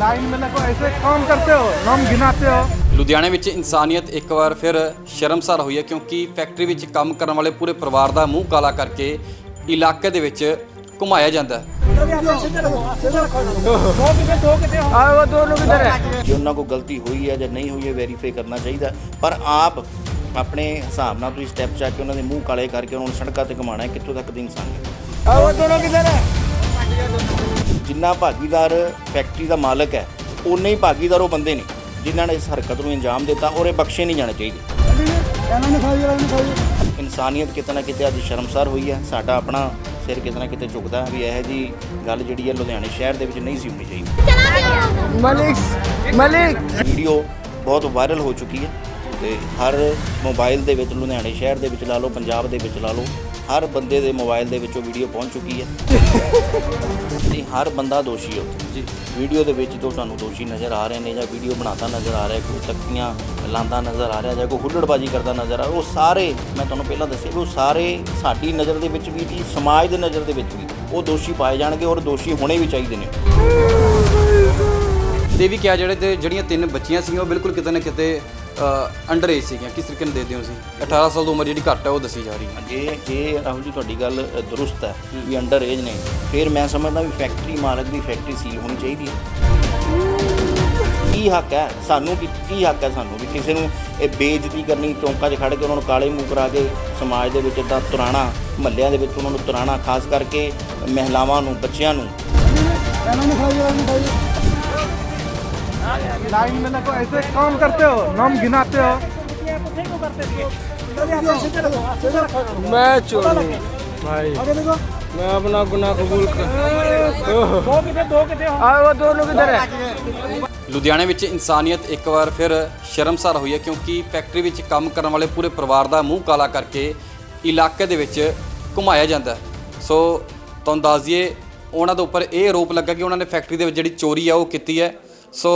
Line में लगो ऐसे काम करते हो नाम गिनाते हो ਲੁਧਿਆਣੇ ਵਿੱਚ ਇਨਸਾਨੀਅਤ ਇੱਕ ਵਾਰ ਫਿਰ ਸ਼ਰਮਸਾਰ ਹੋਈ ਹੈ ਕਿਉਂਕਿ ਫੈਕਟਰੀ ਵਿੱਚ ਕੰਮ ਕਰਨ ਵਾਲੇ ਪੂਰੇ ਪਰਿਵਾਰ ਦਾ ਮੂੰਹ ਕਾਲਾ ਕਰਕੇ ਇਲਾਕੇ ਦੇ ਵਿੱਚ ਘੁਮਾਇਆ ਜਾਂਦਾ ਹੈ आए वो दो लोग इधर है ਜੇ ਉਹਨਾਂ ਕੋਲ ਗਲਤੀ ਹੋਈ ਹੈ ਜਾਂ ਨਹੀਂ ਹੋਈ ਹੈ ਵੈਰੀਫਾਈ ਕਰਨਾ ਚਾਹੀਦਾ ਪਰ ਆਪ ਆਪਣੇ ਹਿਸਾਬ ਨਾਲ ਤੁਸੀਂ ਸਟੈਪ ਚੱਕ ਕੇ ਉਹਨਾਂ ਦੇ ਮੂੰਹ ਕਾਲੇ ਕਰਕੇ ਉਹਨਾਂ ਨੂੰ ਸੜਕਾਂ ਤੇ ਘੁਮਾਉਣਾ ਹੈ ਕਿੱਥੋਂ ਤੱਕ ਦੀ ਇਨਸਾਨੀਅਤ ਹੈ आए वो दोनों किधर है ਜਿੰਨਾ ਭਾਗੀਦਾਰ ਫੈਕਟਰੀ ਦਾ ਮਾਲਕ ਹੈ ਉਨੇ ਹੀ ਭਾਗੀਦਾਰ ਉਹ ਬੰਦੇ ਨੇ ਜਿਨ੍ਹਾਂ ਨੇ ਇਸ ਹਰਕਤ ਨੂੰ ਅੰਜਾਮ ਦਿੱਤਾ ਔਰ ਇਹ ਬਖਸ਼ੇ ਨਹੀਂ ਜਾਣੇ ਚਾਹੀਦੇ। ਇਨਸਾਨੀਅਤ ਕਿਤੇ ਨਾ ਕਿਤੇ ਅੱਜ ਸ਼ਰਮਸਾਰ ਹੋਈ ਹੈ। ਸਾਡਾ ਆਪਣਾ ਸਿਰ ਕਿਤੇ ਨਾ ਕਿਤੇ ਝੁਕਦਾ ਵੀ ਇਹ ਜੀ ਗੱਲ ਜਿਹੜੀ ਹੈ ਲੁਧਿਆਣੇ ਸ਼ਹਿਰ ਦੇ ਵਿੱਚ ਨਹੀਂ ਸੀ ਹੋਣੀ ਚਾਹੀਦੀ। ਮਲਿਕ ਮਲਿਕ। ਵੀਡੀਓ ਬਹੁਤ ਵਾਇਰਲ ਹੋ ਚੁੱਕੀ ਹੈ। ਤੇ ਹਰ ਮੋਬਾਈਲ ਦੇ ਵਿੱਚ ਲੁਧਿਆਣੇ ਸ਼ਹਿਰ ਦੇ ਵਿੱਚ ਲਾ ਲਓ, ਪੰਜਾਬ ਦੇ ਵਿੱਚ ਲਾ ਲਓ, ਹਰ ਬੰਦੇ ਦੇ ਮੋਬਾਈਲ ਦੇ ਵਿੱਚ ਉਹ ਵੀਡੀਓ ਪਹੁੰਚ ਚੁੱਕੀ ਹੈ। ਤੇ ਹਰ ਬੰਦਾ ਦੋਸ਼ੀ ਹੈ ਉੱਥੇ। ਜੀ, ਵੀਡੀਓ ਦੇ ਵਿੱਚ ਜੋ ਤੁਹਾਨੂੰ ਦੋਸ਼ੀ ਨਜ਼ਰ ਆ ਰਹੇ ਨੇ ਜਾਂ ਵੀਡੀਓ ਬਣਾਉਂਦਾ ਨਜ਼ਰ ਆ ਰਿਹਾ, ਕੋਈ ਤੱਕੀਆਂ ਲਾਂਦਾ ਨਜ਼ਰ ਆ ਰਿਹਾ ਜਾਂ ਕੋਈ ਹੁੱਲੜਬਾਜੀ ਕਰਦਾ ਨਜ਼ਰ ਆ ਰਿਹਾ, ਉਹ ਸਾਰੇ, ਮੈਂ ਤੁਹਾਨੂੰ ਪਹਿਲਾਂ ਦੱਸਿਆ ਵੀ ਉਹ ਸਾਰੇ ਸਾਡੀ ਨਜ਼ਰ ਦੇ ਵਿੱਚ ਵੀ ਤੇ ਸਮਾਜ ਦੇ ਨਜ਼ਰ ਦੇ ਵਿੱਚ ਵੀ ਉਹ ਦੋਸ਼ੀ ਪਾਏ ਜਾਣਗੇ ਔਰ ਦੋਸ਼ੀ ਹੋਣੇ ਵੀ ਚਾਹੀਦੇ ਨੇ। ਤੇ ਵੀ ਕਿਹਾ ਜਿਹੜੇ ਤੇ ਜਿਹੜੀਆਂ ਤਿੰਨ ਬੱਚੀਆਂ ਸੀਗੀਆਂ ਉਹ ਬਿਲਕੁਲ ਕਿਤੇ ਨਾ ਕਿਤੇ ਅੰਡਰ ਏਜ ਸੀਗੀਆਂ ਕਿਸ ਤਰੀਕੇ ਨਾਲ ਦੇ ਦਿਓ ਸੀ 18 ਸਾਲ ਦੀ ਉਮਰ ਜਿਹੜੀ ਘੱਟ ਹੈ ਉਹ ਦੱਸੀ ਜਾ ਰਹੀ ਹੈ। ਜੇ ਜੇ ਰਾਹੁਲ ਜੀ ਤੁਹਾਡੀ ਗੱਲ ਦਰੁਸਤ ਹੈ ਵੀ ਅੰਡਰ ਏਜ ਨੇ ਫਿਰ ਮੈਂ ਸਮਝਦਾ ਵੀ ਫੈਕਟਰੀ ਮਾਲਕ ਦੀ ਫੈਕਟਰੀ ਸੀਲ ਹੋਣੀ ਚਾਹੀਦੀ ਹੈ। ਕੀ ਹੱਕ ਹੈ ਸਾਨੂੰ ਕੀ ਕੀ ਹੱਕ ਹੈ ਸਾਨੂੰ ਵੀ ਕਿਸੇ ਨੂੰ ਇਹ ਬੇਇੱਜ਼ਤੀ ਕਰਨੀ ਚੌਂਕਾਂ 'ਚ ਖੜ ਕੇ ਉਹਨਾਂ ਨੂੰ ਕਾਲੇ ਮੂੰਹ ਕਰਾ ਕੇ ਸਮਾਜ ਦੇ ਵਿੱਚ ਇਦਾਂ ਤੁਰਾਣਾ ਮਹੱਲਿਆਂ ਦੇ ਵਿੱਚ ਉਹਨਾਂ ਨੂੰ ਤੁਰਾਣਾ ਖਾਸ ਕਰਕੇ ਮਹਿਲਾਵਾਂ ਨੂੰ ਬੱਚਿਆਂ ਨੂੰ। लाइन में लगो ऐसे काम करते हो नाम गिनाते हो मैं चोर हूँ भाई मैं अपना गुनाह कबूल कर आए वो दो लोग इधर है ਲੁਧਿਆਣੇ ਵਿੱਚ ਇਨਸਾਨੀਅਤ ਇੱਕ ਵਾਰ ਫਿਰ ਸ਼ਰਮਸਾਰ ਹੋਈ ਹੈ ਕਿਉਂਕਿ ਫੈਕਟਰੀ ਵਿੱਚ ਕੰਮ ਕਰਨ ਵਾਲੇ ਪੂਰੇ ਪਰਿਵਾਰ ਦਾ ਮੂੰਹ ਕਾਲਾ ਕਰਕੇ ਇਲਾਕੇ ਦੇ ਵਿੱਚ ਘੁਮਾਇਆ ਜਾਂਦਾ ਹੈ। ਸੋ ਤੁਹਾਨੂੰ ਦੱਸ ਦਈਏ ਉਹਨਾਂ ਦੇ ਉੱਪਰ ਇਹ ਆਰੋਪ ਲੱਗਾ ਕਿ ਉਹਨਾਂ ਨੇ ਫੈਕਟਰੀ ਦੇ ਵਿੱਚ ਜਿਹੜੀ ਚੋਰੀ ਆ ਉਹ ਕੀਤੀ ਹੈ ਸੋ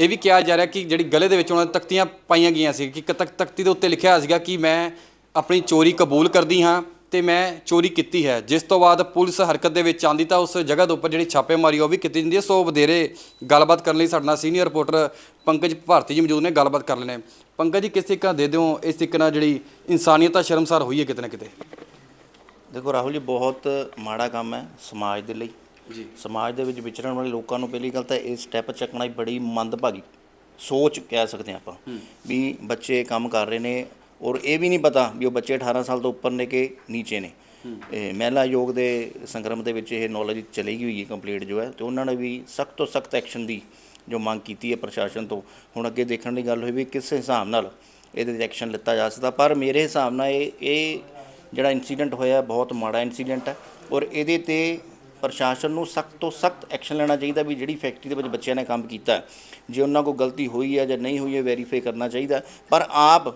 ਇਹ ਵੀ ਕਿਹਾ ਜਾ ਰਿਹਾ ਕਿ ਜਿਹੜੀ ਗਲੇ ਦੇ ਵਿੱਚ ਉਹਨਾਂ ਦੇ ਤਖਤੀਆਂ ਪਾਈਆਂ ਗਈਆਂ ਸੀ, ਕਿ ਇੱਕ ਤਖਤੀ ਦੇ ਉੱਤੇ ਲਿਖਿਆ ਹੋਇਆ ਸੀਗਾ ਕਿ ਮੈਂ ਆਪਣੀ ਚੋਰੀ ਕਬੂਲ ਕਰਦੀ ਹਾਂ ਤੇ ਮੈਂ ਚੋਰੀ ਕੀਤੀ ਹੈ। ਜਿਸ ਤੋਂ ਬਾਅਦ ਪੁਲਿਸ ਹਰਕਤ ਦੇ ਵਿੱਚ ਆਂਦੀ ਤਾਂ ਉਸ ਜਗ੍ਹਾ ਦੇ ਉੱਪਰ ਜਿਹੜੀ ਛਾਪੇਮਾਰੀ ਉਹ ਵੀ ਕੀਤੀ ਜਾਂਦੀ ਹੈ। ਸੋ ਵਧੇਰੇ ਗੱਲਬਾਤ ਕਰਨ ਲਈ ਸਾਡੇ ਨਾਲ ਸੀਨੀਅਰ ਰਿਪੋਰਟਰ ਪੰਕਜ ਭਾਰਤੀ ਜੀ ਮੌਜੂਦ ਨੇ, ਗੱਲਬਾਤ ਕਰ ਲੈਣੇ ਪੰਕਜ ਜੀ, ਕਿਸ ਤਰੀਕੇ ਨਾਲ ਦੇ ਦਿਓ? ਇਸ ਤਰੀਕੇ ਨਾਲ ਜਿਹੜੀ ਇਨਸਾਨੀਅਤ ਆ, ਸ਼ਰਮਸਾਰ ਹੋਈ ਹੈ ਕਿਤੇ ਨਾ ਕਿਤੇ? ਦੇਖੋ ਰਾਹੁਲ ਜੀ, ਬਹੁਤ ਮਾੜਾ ਕੰਮ ਹੈ ਸਮਾਜ ਦੇ ਲਈ। ਜੀ। ਸਮਾਜ ਦੇ ਵਿੱਚ ਵਿਚਰਨ ਵਾਲੇ ਲੋਕਾਂ ਨੂੰ ਪਹਿਲੀ ਗੱਲ ਤਾਂ ਇਹ ਸਟੈਪ ਚੱਕਣਾ ਹੀ ਬੜੀ ਮੰਦਭਾਗੀ ਸੋਚ ਕਹਿ ਸਕਦੇ ਆਪਾਂ। ਵੀ ਬੱਚੇ ਕੰਮ ਕਰ ਰਹੇ ਨੇ ਔਰ ਇਹ ਵੀ ਨਹੀਂ ਪਤਾ ਵੀ ਉਹ ਬੱਚੇ 18 ਸਾਲ ਤੋਂ ਉੱਪਰ ਨੇ ਕਿ ਨੀਚੇ ਨੇ। ਇਹ ਮਹਿਲਾ ਯੋਗ ਦੇ ਸੰਗਰਮ ਦੇ ਵਿੱਚ ਇਹ ਨੌਲੇਜ ਚਲੀ ਗਈ ਹੋਈ ਹੈ ਕੰਪਲੀਟ ਜੋ ਹੈ ਤੇ ਉਹਨਾਂ ਨੇ ਵੀ ਸਖਤ ਤੋਂ ਸਖਤ ਐਕਸ਼ਨ ਦੀ ਜੋ ਮੰਗ ਕੀਤੀ ਹੈ ਪ੍ਰਸ਼ਾਸਨ ਤੋਂ। ਹੁਣ ਅੱਗੇ ਦੇਖਣ ਦੀ ਗੱਲ ਹੋਈ ਵੀ ਕਿਸ ਹਿਸਾਬ ਨਾਲ ਇਹਦੇ ਤੇ ਐਕਸ਼ਨ ਲਿੱਤਾ ਜਾ ਸਕਦਾ। ਪਰ ਮੇਰੇ ਹਿਸਾਬ ਨਾਲ ਇਹ ਇਹ ਜਿਹੜਾ ਇਨਸੀਡੈਂਟ ਹੋਇਆ ਬਹੁਤ ਮਾੜਾ ਇਨਸੀਡੈਂਟ ਹੈ ਔਰ ਇਹਦੇ ਤੇ ਪ੍ਰਸ਼ਾਸਨ ਨੂੰ ਸਖਤ ਤੋਂ ਸਖਤ ਐਕਸ਼ਨ ਲੈਣਾ ਚਾਹੀਦਾ ਵੀ ਜਿਹੜੀ ਫੈਕਟਰੀ ਦੇ ਵਿੱਚ ਬੱਚਿਆਂ ਨੇ ਕੰਮ ਕੀਤਾ ਜੇ ਉਹਨਾਂ ਕੋਲ ਗਲਤੀ ਹੋਈ ਹੈ ਜਾਂ ਨਹੀਂ ਹੋਈ ਹੈ ਵੈਰੀਫਾਈ ਕਰਨਾ ਚਾਹੀਦਾ ਪਰ ਆਪ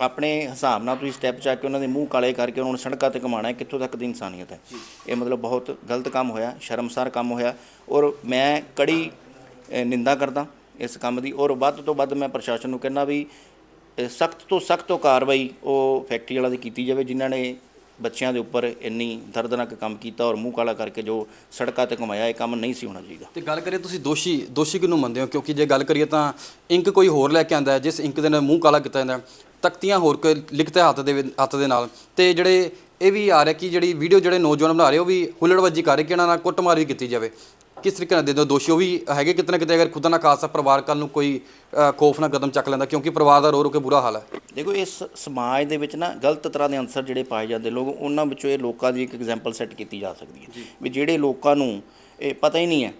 ਆਪਣੇ ਹਿਸਾਬ ਨਾਲ ਤੁਸੀਂ ਸਟੈਪ ਚੱਕ ਕੇ ਉਹਨਾਂ ਦੇ ਮੂੰਹ ਕਾਲੇ ਕਰਕੇ ਉਹਨਾਂ ਨੂੰ ਸੜਕਾਂ ਤੇ ਘੁਮਾਉਣਾ ਹੈ, ਕਿੱਥੋਂ ਤੱਕ ਦੀ ਇਨਸਾਨੀਅਤ ਹੈ। ਇਹ ਮਤਲਬ ਬਹੁਤ ਗਲਤ ਕੰਮ ਹੋਇਆ, ਸ਼ਰਮਸਾਰ ਕੰਮ ਹੋਇਆ ਔਰ ਮੈਂ ਕੜੀ ਨਿੰਦਾ ਕਰਦਾ ਇਸ ਕੰਮ ਦੀ ਔਰ ਵੱਧ ਤੋਂ ਵੱਧ ਮੈਂ ਪ੍ਰਸ਼ਾਸਨ ਨੂੰ ਕਹਿੰਦਾ ਵੀ ਸਖਤ ਤੋਂ ਸਖਤ ਤੋਂ ਕਾਰਵਾਈ ਉਹ ਫੈਕਟਰੀ ਵਾਲਾ ਦੀ ਕੀਤੀ ਜਾਵੇ, ਜਿਨ੍ਹਾਂ ਨੇ ਬੱਚਿਆਂ ਦੇ ਉੱਪਰ ਇੰਨੀ ਦਰਦਨਾਕ ਕੰਮ ਕੀਤਾ ਔਰ ਮੂੰਹ ਕਾਲਾ ਕਰਕੇ ਜੋ ਸੜਕਾਂ ਤੇ ਘੁਮਾਇਆ, ਇਹ ਕੰਮ ਨਹੀਂ ਸੀ ਹੋਣਾ ਚਾਹੀਦਾ। ਤੇ ਗੱਲ ਕਰੀਏ ਤੁਸੀਂ ਦੋਸ਼ੀ ਦੋਸ਼ੀ ਕਿਹਨੂੰ ਮੰਨਦੇ ਹੋ? ਕਿਉਂਕਿ ਜੇ ਗੱਲ ਕਰੀਏ ਤਾਂ ਇੰਕ ਕੋਈ ਹੋਰ ਲੈ ਕੇ ਆਂਦਾ ਜਿਸ ਇੰਕ ਦੇ ਨਾਲ ਮੂੰਹ ਕਾਲਾ ਕੀਤਾ ਜਾਂਦਾ ਤਖਤੀਆਂ ਹੋਰ ਕੋਈ ਲਿਖਤੇ ਹੱਥ ਦੇ ਹੱਥ ਦੇ ਨਾਲ। ਤੇ ਜਿਹੜੇ ਇਹ ਵੀ ਆ ਰਿਹਾ ਕਿ ਜਿਹੜੀ ਵੀਡੀਓ ਜਿਹੜੇ ਨੌਜਵਾਨ ਬਣਾ ਰਹੇ ਉਹ ਵੀ ਹੁੱਲੜਬਾਜੀ ਕਰ ਰਹੇ ਕਿ ਇਹਨਾਂ ਨਾਲ ਕੁੱਟਮਾਰ ਵੀ ਕੀਤੀ ਜਾਵੇ। ਕਿਸ ਤਰੀਕੇ ਨਾਲ ਦੇ ਦਿਓ? ਦੋਸ਼ੀ ਉਹ ਵੀ ਹੈਗੇ ਕਿਤੇ ਨਾ ਕਿਤੇ ਅਗਰ ਖੁਦਾ ਨਾ ਖਾਸਾ ਪਰਿਵਾਰ ਕੱਲ ਨੂੰ ਕੋਈ ਅ, ਖੌਫਨਾਕ ਕਦਮ ਚੱਕ ਲੈਂਦਾ ਕਿਉਂਕਿ ਪਰਿਵਾਰ ਦਾ ਰੋ ਰੋ ਕੇ ਬੁਰਾ ਹਾਲ ਹੈ ਦੇਖੋ ਇਸ ਸਮਾਜ ਦੇ ਵਿੱਚ ਨਾ ਗਲਤ ਤਰ੍ਹਾਂ ਦੇ ਅਨਸਰ ਜਿਹੜੇ ਪਾਏ ਜਾਂਦੇ ਲੋਕ ਉਹਨਾਂ ਵਿੱਚੋਂ ਇਹ ਲੋਕਾਂ ਦੀ ਇੱਕ ਐਗਜ਼ਾਮਪਲ ਸੈੱਟ ਕੀਤੀ ਜਾ ਸਕਦੀ ਹੈ। ਵੀ ਜਿਹੜੇ ਲੋਕਾਂ ਨੂੰ ਇਹ ਪਤਾ ਹੀ ਨਹੀਂ ਹੈ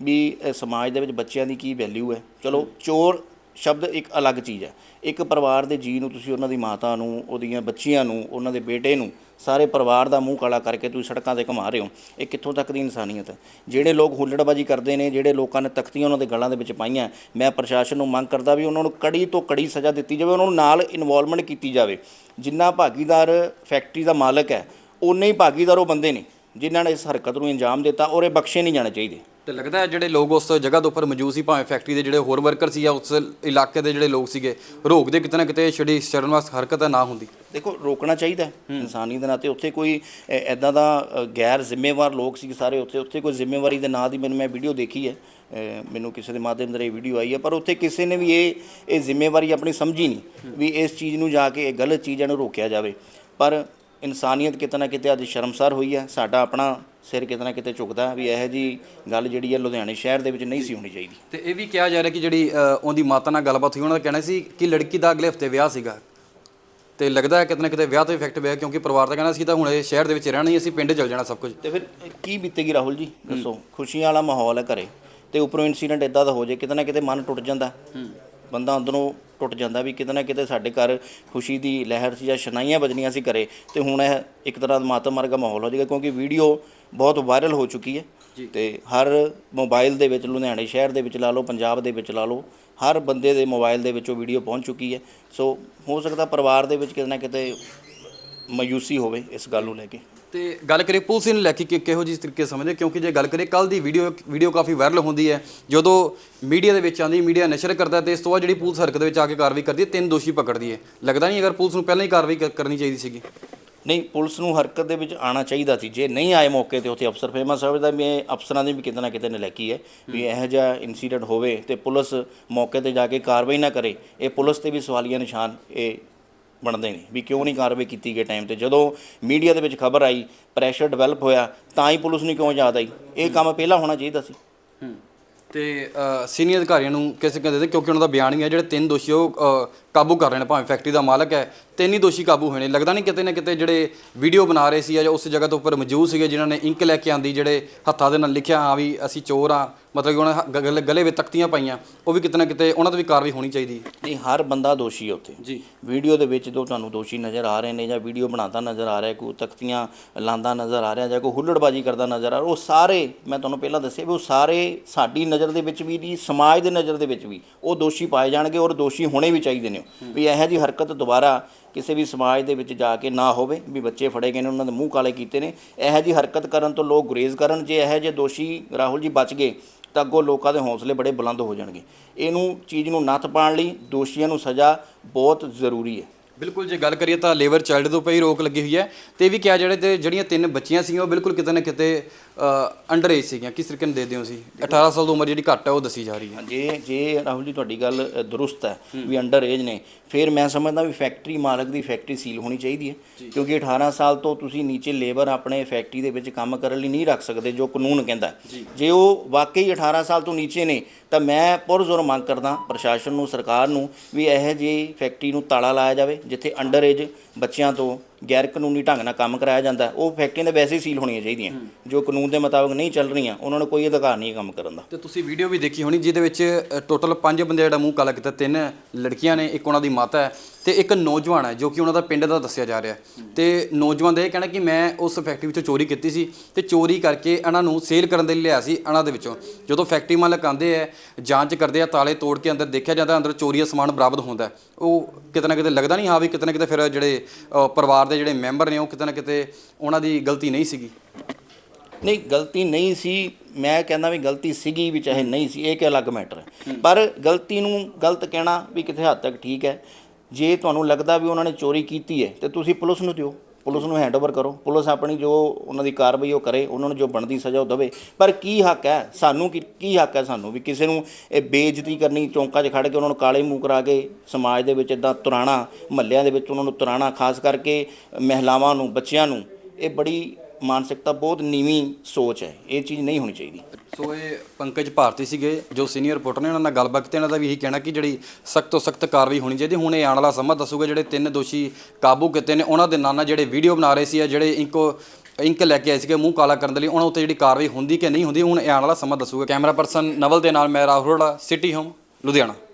ਵੀ ਸਮਾਜ ਦੇ ਵਿੱਚ ਬੱਚਿਆਂ ਦੀ ਕੀ ਵੈਲਿਊ ਹੈ। ਚਲੋ ਚੋਰ ਸ਼ਬਦ ਇੱਕ ਅਲੱਗ ਚੀਜ਼ ਹੈ। ਇੱਕ ਪਰਿਵਾਰ ਦੇ ਜੀ ਨੂੰ, ਤੁਸੀਂ ਉਹਨਾਂ ਦੀ ਮਾਤਾ ਨੂੰ, ਉਹਦੀਆਂ ਬੱਚੀਆਂ ਨੂੰ, ਉਹਨਾਂ ਦੇ ਬੇਟੇ ਨੂੰ, ਸਾਰੇ ਪਰਿਵਾਰ ਦਾ ਮੂੰਹ ਕਾਲਾ ਕਰਕੇ ਤੁਸੀਂ ਸੜਕਾਂ ਤੇ ਘੁਮਾ ਰਹੇ ਹੋ। ਇਹ ਕਿੱਥੋਂ ਤੱਕ ਦੀ ਇਨਸਾਨੀਅਤ ਹੈ? ਜਿਹੜੇ ਲੋਕ ਹੁੱਲੜਬਾਜੀ ਕਰਦੇ ਨੇ, ਜਿਹੜੇ ਲੋਕਾਂ ਨੇ ਤਖਤੀਆਂ ਉਹਨਾਂ ਦੇ ਗਲਾਂ ਦੇ ਵਿੱਚ ਪਾਈਆਂ, ਮੈਂ ਪ੍ਰਸ਼ਾਸਨ ਨੂੰ ਮੰਗ ਕਰਦਾ ਵੀ ਉਹਨਾਂ ਨੂੰ ਕੜੀ ਤੋਂ ਕੜੀ ਸਜ਼ਾ ਦਿੱਤੀ ਜਾਵੇ, ਉਹਨਾਂ ਨੂੰ ਨਾਲ ਇਨਵੋਲਵਮੈਂਟ ਕੀਤੀ ਜਾਵੇ। ਜਿੰਨਾ ਭਾਗੀਦਾਰ ਫੈਕਟਰੀ ਦਾ ਮਾਲਕ ਹੈ ਉਨੇ ਹੀ ਭਾਗੀਦਾਰ ਉਹ ਬੰਦੇ ਨੇ, ਜਿਨ੍ਹਾਂ ਨੇ ਇਸ ਹਰਕਤ ਨੂੰ ਅੰਜਾਮ ਦਿੱਤਾ ਔਰ ਇਹ ਬਖਸ਼ੇ ਨਹੀਂ ਜਾਣੇ ਚਾਹੀਦੇ। ਤੇ ਲੱਗਦਾ ਹੈ ਜਿਹੜੇ ਲੋਕ ਉਸ ਜਗ੍ਹਾ ਦੇ ਉੱਪਰ ਮੌਜੂਦ ਸੀ ਭਾਵੇਂ ਫੈਕਟਰੀ ਦੇ ਜਿਹੜੇ ਹੋਰ ਵਰਕਰ ਸੀ ਜਾਂ ਉਸ ਇਲਾਕੇ ਦੇ ਜਿਹੜੇ ਲੋਕ ਸੀਗੇ ਰੋਕਦੇ ਕਿਤੇ ਨਾ ਕਿਤੇ ਜਿਹੜੀ ਸ਼ਰਮਨਾਕ ਹਰਕਤ ਹੈ ਨਾ ਹੁੰਦੀ। ਦੇਖੋ ਰੋਕਣਾ ਚਾਹੀਦਾ। ਇਨਸਾਨੀ ਦੇ ਨਾਤੇ ਉੱਥੇ ਕੋਈ ਐਦਾਂ ਦਾ ਗੈਰ ਜ਼ਿੰਮੇਵਾਰ ਲੋਕ ਸੀ ਸਾਰੇ ਉੱਥੇ। ਉੱਥੇ ਕੋਈ ਜ਼ਿੰਮੇਵਾਰੀ ਦੇ ਨਾਂ ਦੀ ਮੈਨੂੰ ਮੈਂ ਵੀਡੀਓ ਦੇਖੀ ਹੈ। ਮੈਨੂੰ ਕਿਸੇ ਦੇ ਮਾਧਿਅਮ ਇਹ ਵੀਡੀਓ ਆਈ ਹੈ। ਪਰ ਉੱਥੇ ਕਿਸੇ ਨੇ ਵੀ ਇਹ ਇਹ ਜ਼ਿੰਮੇਵਾਰੀ ਆਪਣੀ ਸਮਝੀ ਨਹੀਂ ਵੀ ਇਸ ਚੀਜ਼ ਨੂੰ ਜਾ ਕੇ ਇਹ ਗਲਤ ਚੀਜ਼ਾਂ ਨੂੰ ਰੋਕਿਆ ਜਾਵੇ। ਪਰ ਇਨਸਾਨੀਅਤ ਕਿਤੇ ਨਾ ਕਿਤੇ ਅੱਜ ਸ਼ਰਮਸਾਰ ਹੋਈ ਹੈ। ਸਾਡਾ ਆਪਣਾ ਸਿਰ ਕਿਤੇ ਨਾ ਕਿਤੇ ਝੁਕਦਾ ਵੀ ਇਹੋ ਜੀ ਗੱਲ ਜਿਹੜੀ ਹੈ ਲੁਧਿਆਣੇ ਸ਼ਹਿਰ ਦੇ ਵਿੱਚ ਨਹੀਂ ਸੀ ਹੋਣੀ ਚਾਹੀਦੀ। ਤੇ ਇਹ ਵੀ ਕਿਹਾ ਜਾ ਰਿਹਾ ਕਿ ਜਿਹੜੀ ਉਹਦੀ ਮਾਤਾ ਨਾਲ ਗੱਲਬਾਤ ਹੋਈ ਉਹਨਾਂ ਦਾ ਕਹਿਣਾ ਸੀ ਕਿ ਲੜਕੀ ਦਾ ਅਗਲੇ ਹਫ਼ਤੇ ਵਿਆਹ ਸੀਗਾ। ਤੇ ਲੱਗਦਾ ਹੈ ਕਿਤੇ ਨਾ ਕਿਤੇ ਵਿਆਹ ਤੋਂ ਇਫੈਕਟ ਪਿਆ ਕਿਉਂਕਿ ਪਰਿਵਾਰ ਦਾ ਕਹਿਣਾ ਸੀ ਤਾਂ ਹੁਣ ਇਹ ਸ਼ਹਿਰ ਦੇ ਵਿੱਚ ਰਹਿਣਾ ਹੀ ਅਸੀਂ ਪਿੰਡ ਚਲ ਜਾਣਾ ਸਭ ਕੁਝ। ਤੇ ਫਿਰ ਕੀ ਬੀਤੇਗੀ ਰਾਹੁਲ ਜੀ? ਦੱਸੋ ਖੁਸ਼ੀਆਂ ਵਾਲਾ ਮਾਹੌਲ ਹੈ ਘਰੇ ਤੇ ਉੱਪਰੋਂ ਇਨਸੀਡੈਂਟ ਇਦਾਂ ਦਾ ਹੋ ਜਾਏ ਕਿਤੇ ਨਾ ਕਿਤੇ ਮਨ ਟੁੱਟ ਜਾਂਦਾ। ਬੰਦਾ ਅੰਦਰੋਂ ਟੁੱਟ ਜਾਂਦਾ ਵੀ ਕਿਤੇ ਨਾ ਕਿਤੇ ਸਾਡੇ ਘਰ ਖੁਸ਼ੀ ਦੀ ਲਹਿਰ ਸੀ ਜਾਂ ਸ਼ਨਾਈਆਂ ਵੱਜਣੀਆਂ ਸੀ ਘਰੇ ਤੇ ਹੁਣ ਇਹ ਇੱਕ ਤਰ੍ਹਾਂ ਦਾ ਮਾਤਮ ਵਰਗਾ ਮਾਹੌਲ ਹੋ ਜਾਏਗਾ ਕਿਉਂਕਿ ਵੀਡੀਓ ਬਹੁਤ ਵਾਇਰਲ ਹੋ ਚੁੱਕੀ ਹੈ। ਤੇ ਹਰ ਮੋਬਾਈਲ ਦੇ ਵਿੱਚ ਲੁਧਿਆਣੇ ਸ਼ਹਿਰ ਦੇ ਵਿੱਚ ਲਾ ਲਓ ਪੰਜਾਬ ਦੇ ਵਿੱਚ ਲਾ ਲਓ ਹਰ ਬੰਦੇ ਦੇ ਮੋਬਾਈਲ ਦੇ ਵਿੱਚ ਉਹ ਵੀਡੀਓ ਪਹੁੰਚ ਚੁੱਕੀ ਹੈ। ਸੋ ਹੋ ਸਕਦਾ ਪਰਿਵਾਰ ਦੇ ਵਿੱਚ ਕਿਤੇ ਨਾ ਕਿਤੇ ਮਾਯੂਸੀ ਹੋਵੇ ਇਸ ਗੱਲ ਨੂੰ ਲੈ ਕੇ। ਤੇ ਗੱਲ ਕਰੀਏ ਪੁਲਿਸ ਨੂੰ ਲੈ ਕੇ ਕਿ ਕਿਹੋ ਜਿਹੀ ਤਰੀਕੇ ਸਮਝਦੇ ਕਿਉਂਕਿ ਜੇ ਗੱਲ ਕਰੀਏ ਕੱਲ ਦੀ ਵੀਡੀਓ ਵੀਡੀਓ ਕਾਫੀ ਵਾਇਰਲ ਹੁੰਦੀ ਹੈ। ਜਦੋਂ ਮੀਡੀਆ ਦੇ ਵਿੱਚ ਆਉਂਦੀ ਮੀਡੀਆ ਨਸ਼ਰ ਕਰਦਾ ਤੇ ਇਸ ਤੋਂ ਬਾਅਦ ਜਿਹੜੀ ਪੁਲਿਸ ਹਰਕਤ ਵਿੱਚ ਆ ਕੇ ਕਾਰਵਾਈ ਕਰਦੀ ਹੈ ਤਿੰਨ ਦੋਸ਼ੀ ਪਕੜਦੀ ਹੈ। ਲੱਗਦਾ ਨਹੀਂ ਅਗਰ ਪੁਲਿਸ ਨੂੰ ਪਹਿਲਾਂ ਹੀ ਕਾਰਵਾਈ ਕਰਨੀ ਚਾਹੀਦੀ ਸੀਗੀ? ਨਹੀਂ ਪੁਲਿਸ ਨੂੰ ਹਰਕਤ ਦੇ ਵਿੱਚ ਆਣਾ ਚਾਹੀਦਾ ਸੀ। ਜੇ ਨਹੀਂ ਆਏ ਮੌਕੇ ਤੇ ਉੱਥੇ ਅਫਸਰ ਫੇਮਾ ਸਮਝਦਾ ਵੀ ਇਹ ਅਫਸਰਾਂ ਦੀ ਵੀ ਕਿਤੇ ਨਾ ਕਿਤੇ ਨਲੈਕੀ ਹੈ ਵੀ ਇਹੋ ਜਿਹਾ ਇਨਸੀਡੈਂਟ ਹੋਵੇ ਤੇ ਪੁਲਿਸ ਮੌਕੇ ਤੇ ਜਾ ਕੇ ਕਾਰਵਾਈ ਨਾ ਕਰੇ। ਇਹ ਪੁਲਿਸ ਤੇ ਵੀ ਸਵਾਲੀਆ ਨਿਸ਼ਾਨ ਇਹ ਬਣਦੇ ਨੇ ਵੀ ਕਿਉਂ ਨਹੀਂ ਕਾਰਵਾਈ ਕੀਤੀ ਗਈ ਟਾਈਮ ਤੇ। ਜਦੋਂ ਮੀਡੀਆ ਦੇ ਵਿੱਚ ਖਬਰ ਆਈ ਪ੍ਰੈਸ਼ਰ ਡਿਵੈਲਪ ਹੋਇਆ, ਤਾਂ ਹੀ ਪੁਲਿਸ ਨੂੰ ਕਿਉਂ ਯਾਦ ਆਈ? ਇਹ ਕੰਮ ਪਹਿਲਾਂ ਹੋਣਾ ਚਾਹੀਦਾ ਸੀ। ਤੇ ਸੀਨੀਅਰ ਅਧਿਕਾਰੀਆਂ ਨੂੰ ਕਿਸੇ ਕਹਿੰਦੇ ਕਿਉਂਕਿ ਉਹਨਾਂ ਦਾ ਬਿਆਨ ਵੀ ਹੈ, ਜਿਹੜੇ ਤਿੰਨ ਦੋਸ਼ੀ ਉਹ ਕਾਬੂ ਕਰ ਰਹੇ ਨੇ ਭਾਵੇਂ ਫੈਕਟਰੀ ਦਾ ਮਾਲਕ ਹੈ ਤਿੰਨ ਹੀ ਦੋਸ਼ੀ ਕਾਬੂ ਹੋਏ ਨੇ। ਲੱਗਦਾ ਨਹੀਂ ਕਿਤੇ ਨਾ ਕਿਤੇ ਜਿਹੜੇ ਵੀਡੀਓ ਬਣਾ ਰਹੇ ਸੀ ਜਾਂ ਉਸ ਜਗ੍ਹਾ ਤੋਂ ਉੱਪਰ ਮੌਜੂਦ ਸੀਗੇ ਜਿਨ੍ਹਾਂ ਨੇ ਇੰਕ ਲੈ ਕੇ ਆਂਦੀ ਜਿਹੜੇ ਹੱਥਾਂ ਦੇ ਨਾਲ ਲਿਖਿਆ ਹਾਂ ਵੀ ਅਸੀਂ ਚੋਰ ਆ ਮਤਲਬ ਕਿ ਉਹਨਾਂ ਨੇ ਗਲੇ- ਵਿੱਚ ਤਖਤੀਆਂ ਪਾਈਆਂ ਉਹ ਵੀ ਕਿਤੇ ਨਾ ਕਿਤੇ ਉਹਨਾਂ ਤੇ ਵੀ ਕਾਰਵਾਈ ਹੋਣੀ ਚਾਹੀਦੀ ਹੈ। ਨਹੀਂ ਹਰ ਬੰਦਾ ਦੋਸ਼ੀ ਹੈ ਉੱਥੇ। ਜੀ। ਵੀਡੀਓ ਦੇ ਵਿੱਚ ਜੋ ਤੁਹਾਨੂੰ ਦੋਸ਼ੀ ਨਜ਼ਰ ਆ ਰਹੇ ਨੇ ਜਾਂ ਵੀਡੀਓ ਬਣਾਉਂਦਾ ਨਜ਼ਰ ਆ ਰਿਹਾ ਕੋਈ ਤਖਤੀਆਂ ਲਾਂਦਾ ਨਜ਼ਰ ਆ ਰਿਹਾ ਜਾਂ ਕੋਈ ਹੁੱਲੜਬਾਜੀ ਕਰਦਾ ਨਜ਼ਰ ਆ ਰਿਹਾ ਉਹ ਸਾਰੇ ਮੈਂ ਤੁਹਾਨੂੰ ਪਹਿਲਾਂ ਦੱਸਿਆ ਵੀ ਉਹ ਸਾਰੇ ਸਾਡੀ ਨਜ਼ਰ ਦੇ ਵਿੱਚ ਵੀ ਨਹੀਂ ਸਮਾਜ ਦੇ ਨਜ਼ਰ ਦੇ ਵਿੱਚ ਵੀ ਉਹ ਦੋਸ਼ੀ ਪਾਏ ਜਾਣਗੇ ਔਰ ਦੋਸ਼ੀ ਹੋਣੇ ਵੀ ਚਾਹੀਦੇ ਨੇ ਵੀ ਇਹੋ ਜਿਹੀ ਹਰਕਤ ਦੁਬਾਰਾ ਕਿਸੇ ਵੀ ਸਮਾਜ ਦੇ ਵਿੱਚ ਜਾ ਕੇ ਨਾ ਹੋਵੇ, ਵੀ ਬੱਚੇ ਫੜੇ ਗਏ ਨੇ, ਉਹਨਾਂ ਦੇ ਮੂੰਹ ਕਾਲੇ ਕੀਤੇ ਨੇ। ਇਹੋ ਜਿਹੀ ਹਰਕਤ ਕਰਨ ਤੋਂ ਲੋਕ ਗੁਰੇਜ਼ ਕਰਨ, ਜੇ ਇਹੋ ਜਿਹੇ ਦੋਸ਼ੀ ਰਾਹੁਲ ਜੀ ਬਚ ਗਏ, ਤਾਂ ਅੱਗੋਂ ਲੋਕਾਂ ਦੇ ਹੌਸਲੇ ਬੜੇ ਬੁਲੰਦ ਹੋ ਜਾਣਗੇ। ਇਹਨੂੰ ਚੀਜ਼ ਨੂੰ ਨੱਥ ਪਾਉਣ ਲਈ ਦੋਸ਼ੀਆਂ ਨੂੰ ਸਜ਼ਾ ਬਹੁਤ ਜ਼ਰੂਰੀ ਹੈ। ਬਿਲਕੁਲ ਜੇ ਗੱਲ ਕਰੀਏ ਤਾਂ ਲੇਬਰ ਚਾਈਲਡ ਤੋਂ ਪਈ ਰੋਕ ਲੱਗੀ ਹੋਈ ਹੈ। ਤੇ ਇਹ ਵੀ ਕਿਹਾ ਜਿਹੜੇ ਤੇ ਜਿਹੜੀਆਂ ਤਿੰਨ ਬੱਚੀਆਂ ਸੀਗੀਆਂ ਉਹ ਬਿਲਕੁਲ ਕਿਤੇ ਨਾ ਕਿਤੇ ਅੰਡਰ ਏਜ ਸੀਗੀਆਂ। ਕਿਸ ਤਰੀਕੇ ਨਾਲ ਦੇ ਦਿਓ ਸੀ 18 ਸਾਲ ਦੀ ਉਮਰ ਜਿਹੜੀ ਘੱਟ ਹੈ ਉਹ ਦੱਸੀ ਜਾ ਰਹੀ ਹੈ। ਜੇ ਜੇ ਰਾਹੁਲ ਜੀ ਤੁਹਾਡੀ ਗੱਲ ਦਰੁਸਤ ਹੈ ਵੀ ਅੰਡਰ ਏਜ ਨੇ ਫਿਰ ਮੈਂ ਸਮਝਦਾ ਵੀ ਫੈਕਟਰੀ ਮਾਲਕ ਦੀ ਫੈਕਟਰੀ ਸੀਲ ਹੋਣੀ ਚਾਹੀਦੀ ਹੈ। ਕਿਉਂਕਿ 18 ਸਾਲ ਤੋਂ ਤੁਸੀਂ ਨੀਚੇ ਲੇਬਰ ਆਪਣੇ ਫੈਕਟਰੀ ਦੇ ਵਿੱਚ ਕੰਮ ਕਰਨ ਲਈ ਨਹੀਂ ਰੱਖ ਸਕਦੇ ਜੋ ਕਾਨੂੰਨ ਕਹਿੰਦਾ ਹੈ। ਜੇ। ਉਹ ਵਾਕਈ 18 ਸਾਲ ਤੋਂ ਨੀਚੇ ਨੇ ਤਾਂ ਮੈਂ ਪੁਰਜ਼ੋਰ ਮੰਗ ਕਰਦਾ ਪ੍ਰਸ਼ਾਸਨ ਨੂੰ ਸਰਕਾਰ ਨੂੰ ਵੀ ਇਹੋ ਜਿਹੀ ਫੈਕਟਰੀ ਨੂੰ ਤਾਲਾ ਲਾਇਆ ਜਾਵੇ ਜਿੱਥੇ ਅੰਡਰ ਏਜ ਬੱਚਿਆਂ ਤੋਂ ਗੈਰ ਕਾਨੂੰਨੀ ਢੰਗ ਨਾਲ ਕੰਮ ਕਰਾਇਆ ਜਾਂਦਾ। ਉਹ ਫੈਕਟਰੀਆਂ ਦੇ ਵੈਸੇ ਹੀ ਸੀਲ ਹੋਣੀਆਂ ਚਾਹੀਦੀਆਂ ਜੋ ਕਾਨੂੰਨ ਦੇ ਮੁਤਾਬਕ ਨਹੀਂ ਚੱਲ ਰਹੀਆਂ ਉਹਨਾਂ ਨੂੰ ਕੋਈ ਅਧਿਕਾਰ ਨਹੀਂ ਕੰਮ ਕਰਨ ਦਾ ਤੇ ਤੁਸੀਂ ਵੀਡੀਓ ਵੀ ਦੇਖੀ ਹੋਣੀ ਜਿਹਦੇ ਵਿੱਚ ਟੋਟਲ ਪੰਜ ਬੰਦੇ ਜਿਹੜਾ ਮੂੰਹ ਕਾਲਾ ਕੀਤਾ ਤਿੰਨ ਲੜਕੀਆਂ ਨੇ ਇੱਕ ਉਹਨਾਂ ਦੀ ਮਾਤਾ ਹੈ ਤੇ ਇੱਕ ਨੌਜਵਾਨ ਹੈ ਜੋ ਕਿ ਉਹਨਾਂ ਦਾ ਪਿੰਡ ਦਾ ਦੱਸਿਆ ਜਾ ਰਿਹਾ ਤੇ ਨੌਜਵਾਨ ਦਾ ਇਹ ਕਹਿਣਾ ਕਿ ਮੈਂ ਉਸ ਫੈਕਟਰੀ ਵਿੱਚੋਂ ਚੋਰੀ ਕੀਤੀ ਸੀ ਤੇ ਚੋਰੀ ਕਰਕੇ ਇਹਨਾਂ ਨੂੰ ਸੇਲ ਕਰਨ ਦੇ ਲਈ ਲਿਆ ਸੀ ਇਹਨਾਂ ਦੇ ਵਿੱਚੋਂ ਜਦੋਂ ਫੈਕਟਰੀ ਮਾਲਕ ਆਂਦੇ ਹੈ ਜਾਂਚ ਕਰਦੇ ਆ ਤਾਲੇ ਤੋੜ ਕੇ ਅੰਦਰ ਦੇਖਿਆ ਜਾਂਦਾ ਅੰਦਰ ਚੋਰੀ ਦਾ ਸਮਾਨ ਬਰਾਮਦ ਹੁੰਦਾ। ਉਹ ਕਿਤੇ ਨਾ ਕਿਤੇ ਲੱਗਦਾ ਨਹੀਂ ਹਾਂ ਵੀ ਕਿਤੇ ਨਾ ਕਿਤੇ ਫਿਰ ਜਿਹੜੇ ਪਰਿਵਾਰ ਦੇ ਜਿਹੜੇ ਮੈਂਬਰ ਨੇ ਉਹ ਕਿਤੇ ਨਾ ਕਿਤੇ ਉਹਨਾਂ ਦੀ ਗਲਤੀ ਨਹੀਂ ਸੀਗੀ। ਨਹੀਂ, ਗਲਤੀ ਨਹੀਂ ਸੀ। ਮੈਂ ਕਹਿੰਦਾ ਵੀ ਗਲਤੀ ਸੀਗੀ ਵੀ ਚਾਹੇ ਨਹੀਂ ਸੀ, ਇਹ ਕਿ ਅਲੱਗ ਮੈਟਰ ਹੈ। ਪਰ ਗਲਤੀ ਨੂੰ ਗਲਤ ਕਹਿਣਾ ਵੀ ਕਿਤੇ ਹੱਦ ਤੱਕ ਠੀਕ ਹੈ। ਜੇ ਤੁਹਾਨੂੰ ਲੱਗਦਾ ਵੀ ਉਹਨਾਂ ਨੇ ਚੋਰੀ ਕੀਤੀ ਹੈ, ਤੇ ਤੁਸੀਂ ਪੁਲਿਸ ਨੂੰ ਦਿਓ। ਪੁਲਿਸ ਨੂੰ ਹੈਂਡਓਵਰ ਕਰੋ। ਪੁਲਿਸ ਆਪਣੀ ਜੋ ਉਹਨਾਂ ਦੀ ਕਾਰਵਾਈ ਉਹ ਕਰੇ, ਉਹਨਾਂ ਨੂੰ ਜੋ ਬਣਦੀ ਸਜ਼ਾ ਉਹ ਦੇਵੇ। ਪਰ ਕੀ ਹੱਕ ਹੈ? ਸਾਨੂੰ ਕੀ ਕੀ ਹੱਕ ਹੈ ਸਾਨੂੰ? ਵੀ ਕਿਸੇ ਨੂੰ ਇਹ ਬੇਇੱਜ਼ਤੀ ਕਰਨੀ, ਚੌਂਕਾਂ 'ਚ ਖੜ ਕੇ ਉਹਨਾਂ ਨੂੰ ਕਾਲੇ ਮੂੰਹ ਕਰਾ ਕੇ ਸਮਾਜ ਦੇ ਵਿੱਚ ਇਦਾਂ ਤੁਰਾਣਾ, ਮਹੱਲਿਆਂ ਦੇ ਵਿੱਚ ਉਹਨਾਂ ਨੂੰ ਤੁਰਾਣਾ, ਖਾਸ ਕਰਕੇ ਮਹਿਲਾਵਾਂ ਨੂੰ, ਬੱਚਿਆਂ ਨੂੰ, ਇਹ ਬੜੀ ਮਾਨਸਿਕਤਾ ਬਹੁਤ ਨੀਵੀਂ ਸੋਚ ਹੈ, ਇਹ ਚੀਜ਼ ਨਹੀਂ ਹੋਣੀ ਚਾਹੀਦੀ। ਸੋ ਇਹ ਪੰਕਜ ਭਾਰਤੀ ਸੀਗੇ, ਜੋ ਸੀਨੀਅਰ ਰਿਪੋਰਟਰ ਨੇ ਉਹਨਾਂ ਨਾਲ ਗੱਲਬਾਤ ਕੀਤੀ ਉਹਨਾਂ ਦਾ ਵੀ ਇਹੀ ਕਹਿਣਾ ਕਿ ਜਿਹੜੀ ਸਖਤ ਤੋਂ ਸਖਤ ਕਾਰਵਾਈ ਹੋਣੀ ਚਾਹੀਦੀ। ਹੁਣ ਇਹ ਆਉਣ ਵਾਲਾ ਸਮਾਂ ਦੱਸੂਗਾ, ਜਿਹੜੇ ਤਿੰਨ ਦੋਸ਼ੀ ਕਾਬੂ ਕੀਤੇ ਨੇ, ਉਹਨਾਂ ਦੇ ਨਾਂ ਨਾਲ ਜਿਹੜੇ ਵੀਡੀਓ ਬਣਾ ਰਹੇ ਸੀ ਜਾਂ ਜਿਹੜੇ ਇੰਕੋ, ਇੰਕ ਲੈ ਕੇ ਆਏ ਸੀਗੇ, ਮੂੰਹ ਕਾਲਾ ਕਰਨ ਦੇ ਲਈ, ਉਹਨਾਂ ਉੱਤੇ ਜਿਹੜੀ ਕਾਰਵਾਈ ਹੁੰਦੀ ਕਿ ਨਹੀਂ ਹੁੰਦੀ, ਹੁਣ ਇਹ ਆਉਣ ਵਾਲਾ ਸਮਾਂ ਦੱਸੂਗਾ। ਕੈਮਰਾ ਪਰਸਨ ਨਵਲ ਦੇ ਨਾਲ, ਮੈਂ ਰਾਹੁਲ ਸਿਟੀ ਹੋਮ ਲੁਧਿਆਣਾ।